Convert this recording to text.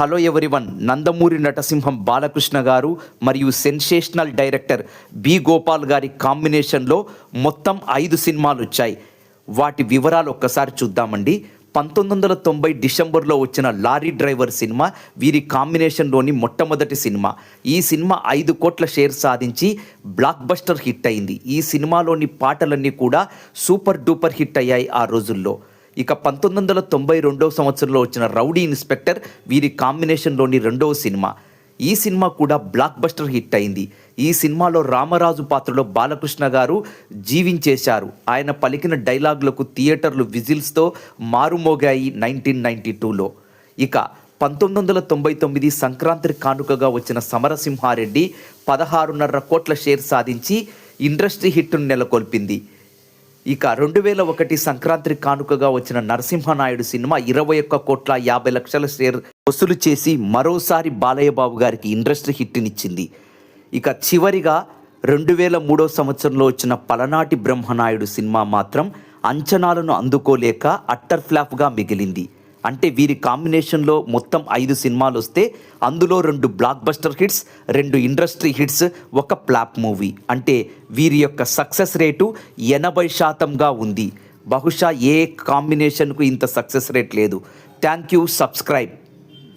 Hello everyone Nandamuri నటసింహం బాలకృష్ణ గారు మరియు sensational director B Gopal గారి కాంబినేషన్లో మొత్తం ఐదు సినిమాలు వచ్చాయి. వాటి వివరాలు ఒక్కసారి చూద్దామండి. పంతొమ్మిది వందల తొంభై డిసెంబర్లో వచ్చిన లారీ డ్రైవర్ సినిమా వీరి కాంబినేషన్లోని మొట్టమొదటి సినిమా. ఈ సినిమా ఐదు కోట్ల షేర్ సాధించి బ్లాక్ బస్టర్ హిట్ అయింది. ఈ సినిమాలోని పాటలన్నీ కూడా సూపర్ డూపర్ హిట్ అయ్యాయి ఆ రోజుల్లో. ఇక పంతొమ్మిది వందల తొంభై రెండవ సంవత్సరంలో వచ్చిన రౌడీ ఇన్స్పెక్టర్ వీరి కాంబినేషన్లోని రెండవ సినిమా. ఈ సినిమా కూడా బ్లాక్ బస్టర్ హిట్ అయింది. ఈ సినిమాలో రామరాజు పాత్రలో బాలకృష్ణ గారు జీవించేశారు. ఆయన పలికిన డైలాగులకు థియేటర్లు విజిల్స్తో మారుమోగాయి నైన్టీన్ నైన్టీ టూలో. ఇక పంతొమ్మిది వందల తొంభై తొమ్మిది సంక్రాంతి కానుకగా వచ్చిన సమరసింహారెడ్డి పదహారున్నర కోట్ల షేర్ సాధించి ఇండస్ట్రీ హిట్ను నెలకొల్పింది. ఇక రెండు వేల ఒకటి సంక్రాంతి కానుకగా వచ్చిన నరసింహనాయుడు సినిమా ఇరవై ఒక్క కోట్ల యాభై లక్షల షేర్ వసూలు చేసి మరోసారి బాలయ్యబాబు గారికి ఇండస్ట్రీ హిట్నిచ్చింది. ఇక చివరిగా రెండు వేల మూడో సంవత్సరంలో వచ్చిన పలనాటి బ్రహ్మనాయుడు సినిమా మాత్రం అంచనాలను అందుకోలేక అట్టర్ ఫ్లాప్గా మిగిలింది. అంటే వీరి కాంబినేషన్లో మొత్తం ఐదు సినిమాలు వస్తే అందులో రెండు బ్లాక్ బస్టర్ హిట్స్ రెండు ఇండస్ట్రీ హిట్స్ ఒక ప్లాప్ మూవీ. అంటే వీరి యొక్క సక్సెస్ రేటు ఎనభై శాతంగా ఉంది. బహుశా ఏ కాంబినేషన్కు ఇంత సక్సెస్ రేట్ లేదు. Thank you subscribe.